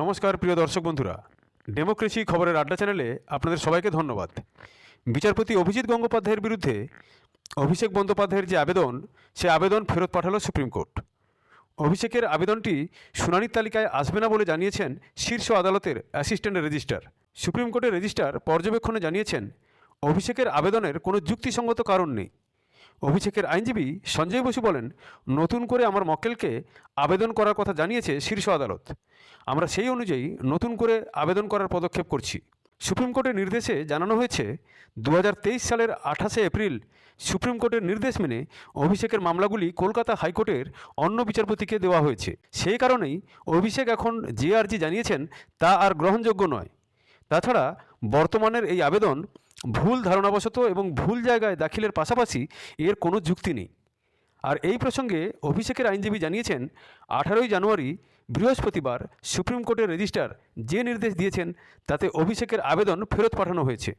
নমস্কার, প্রিয় দর্শক বন্ধুরা। ডেমোক্রেসি খবরের আড্ডা চ্যানেলে আপনাদের সবাইকে ধন্যবাদ। বিচারপতি অভিজিৎ গঙ্গোপাধ্যায়ের বিরুদ্ধে অভিষেক বন্দ্যোপাধ্যায়ের যে আবেদন, সে আবেদন ফেরত পাঠালো সুপ্রিম কোর্ট। অভিষেকের আবেদনটি শুনানির তালিকায় আসবে না বলে জানিয়েছেন শীর্ষ আদালতের অ্যাসিস্ট্যান্ট রেজিস্ট্রার। সুপ্রিম কোর্টের রেজিস্ট্রার পর্যবেক্ষণে জানিয়েছেন, অভিষেকের আবেদনের কোনো যুক্তিসঙ্গত কারণ নেই। অভিষেকের আইনজীবী সঞ্জয় বসু বলেন, নতুন করে আমার মক্কেলকে আবেদন করার কথা জানিয়েছে শীর্ষ আদালত। আমরা সেই অনুযায়ী নতুন করে আবেদন করার পদক্ষেপ করছি। সুপ্রিম কোর্টের নির্দেশে জানানো হয়েছে দু হাজার তেইশ সালের আঠাশে এপ্রিল সুপ্রিম কোর্টের নির্দেশ মেনে অভিষেকের মামলাগুলি কলকাতা হাইকোর্টের অন্য বিচারপতিকে দেওয়া হয়েছে। সেই কারণেই অভিষেক এখন যে আর্জি জানিয়েছেন তা আর গ্রহণযোগ্য নয়। তাছাড়া বর্তমানের এই আবেদন ভুল ধারণাবশত এবং ভুল জায়গায় দাখিলের পাশাপাশি এর কোনো যুক্তি নেই। আর এই প্রসঙ্গে অভিষেকের আইনজীবী জানিয়েছেন, আঠারোই জানুয়ারি, বৃহস্পতিবার সুপ্রিম কোর্টের রেজিস্ট্রার যে নির্দেশ দিয়েছেন, তাতে অভিষেকের আবেদন ফেরত পাঠানো হয়েছে।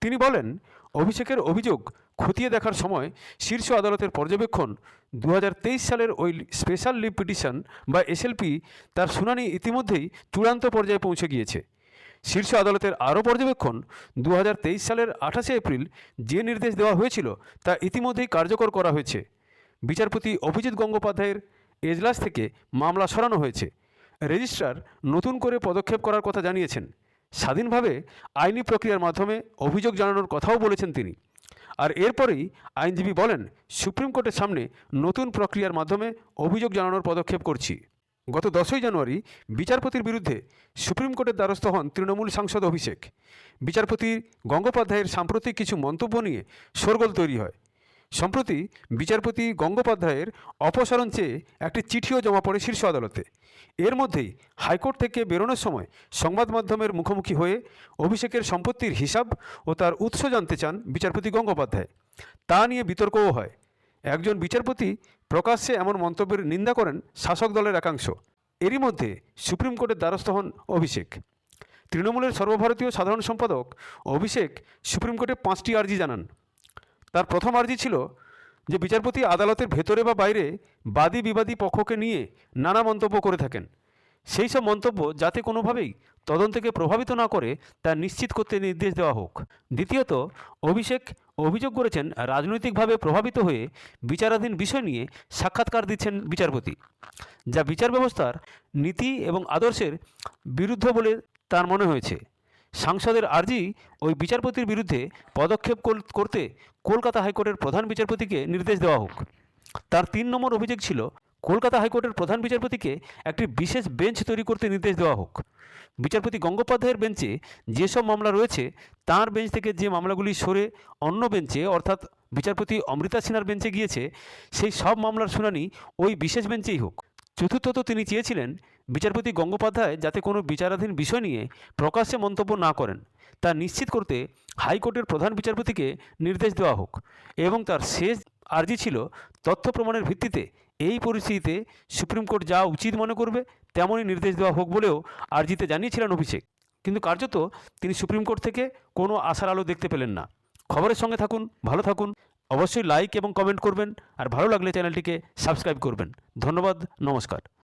তিনি বলেন, অভিষেকের অভিযোগ খতিয়ে দেখার সময় শীর্ষ আদালতের পর্যবেক্ষণ দু হাজার তেইশ সালের ওই স্পেশাল লিভ পিটিশন বা এসএলপি তার শুনানি ইতিমধ্যেই চূড়ান্ত পর্যায়ে পৌঁছে গিয়েছে। শীর্ষ আদালতের আরও পর্যবেক্ষণ দু হাজার তেইশ সালের আঠাশে এপ্রিল যে নির্দেশ দেওয়া হয়েছিল তা ইতিমধ্যেই কার্যকর করা হয়েছে। বিচারপতি অভিজিৎ গঙ্গোপাধ্যায়ের এজলাস থেকে মামলা সরানো হয়েছে। রেজিস্ট্রার নতুন করে পদক্ষেপ করার কথা জানিয়েছেন। স্বাধীনভাবে আইনি প্রক্রিয়ার মাধ্যমে অভিযোগ জানানোর কথাও বলেছেন তিনি। আর এরপরেই আইনজীবী বলেন, সুপ্রিম কোর্টের সামনে নতুন প্রক্রিয়ার মাধ্যমে অভিযোগ জানানোর পদক্ষেপ করছি। গত দশই জানুয়ারি বিচারপতির বিরুদ্ধে সুপ্রিম কোর্টের দ্বারস্থ হন তৃণমূল সাংসদ অভিষেক। বিচারপতি গঙ্গোপাধ্যায়ের সাম্প্রতিক কিছু মন্তব্য নিয়ে শোরগোল তৈরি হয়। সম্প্রতি বিচারপতি গঙ্গোপাধ্যায়ের অপসারণ চেয়ে একটি চিঠিও জমা পড়ে শীর্ষ আদালতে। এর মধ্যেই হাইকোর্ট থেকে বেরোনোর সময় সংবাদ মাধ্যমের মুখোমুখি হয়ে অভিষেকের সম্পত্তির হিসাব ও তার উৎস জানতে চান বিচারপতি গঙ্গোপাধ্যায়। তা নিয়ে বিতর্কও হয়। একজন বিচারপতি প্রকাশ্যে এমন মন্তব্যের নিন্দা করেন শাসক দলের একাংশ। এরই মধ্যে সুপ্রিম কোর্টের দ্বারস্থ হন অভিষেক। তৃণমূলের সর্বভারতীয় সাধারণ সম্পাদক অভিষেক সুপ্রিম কোর্টে পাঁচটি আর্জি জানান। তার প্রথম আর্জি ছিল যে বিচারপতি আদালতের ভেতরে বা বাইরে বাদী বিবাদী পক্ষকে নিয়ে নানা মন্তব্য করে থাকেন। সেই সব মন্তব্য যাতে কোনোভাবেই তদন্তকে প্রভাবিত না করে তা নিশ্চিত করতে নির্দেশ দেওয়া হোক। দ্বিতীয়ত, অভিষেক অভিযোগ করেছেন রাজনৈতিকভাবে প্রভাবিত হয়ে বিচারাধীন বিষয় নিয়ে সাক্ষাৎকার দিচ্ছেন বিচারপতি, যা বিচার ব্যবস্থার নীতি এবং আদর্শের বিরুদ্ধ বলে তার মনে হয়েছে। সাংসদের আর্জি ওই বিচারপতির বিরুদ্ধে পদক্ষেপ করতে কলকাতা হাইকোর্টের প্রধান বিচারপতিকে নির্দেশ দেওয়া হোক। তার তিন নম্বর অভিযোগ ছিল কলকাতা হাইকোর্টের প্রধান বিচারপতিকে একটি বিশেষ বেঞ্চ তৈরি করতে নির্দেশ দেওয়া হোক। বিচারপতি গঙ্গোপাধ্যায়ের বেঞ্চে যেসব মামলা রয়েছে, তার বেঞ্চ থেকে যে মামলাগুলি সরে অন্য বেঞ্চে, অর্থাৎ বিচারপতি অমৃতা সিনহার বেঞ্চে গিয়েছে, সেই সব মামলার শুনানি ওই বিশেষ বেঞ্চেই হোক। চতুর্থত তিনি চেয়েছিলেন বিচারপতি গঙ্গোপাধ্যায় যাতে কোনো বিচারাধীন বিষয় নিয়ে প্রকাশ্যে মন্তব্য না করেন। তা নিশ্চিত করতে হাইকোর্টের প্রধান বিচারপতিকে নির্দেশ দেওয়া হোক এবং তার শেষ আর্জি ছিল তথ্য প্রমাণের ভিত্তিতে এই পরিস্থিতিতে সুপ্রিম কোর্ট যা উচিত মনে করবে, তেমনই নির্দেশ দেওয়া হোক বলেও আর্জিতে জানিয়েছিলেন অভিষেক। কিন্তু কার্যত তিনি সুপ্রিম কোর্ট থেকে কোনো আশার আলো দেখতে পেলেন না। খবরের সঙ্গে থাকুন, ভালো থাকুন। অবশ্যই লাইক এবং কমেন্ট করবেন, আর ভালো লাগলে চ্যানেলটিকে সাবস্ক্রাইব করবেন। ধন্যবাদ, নমস্কার।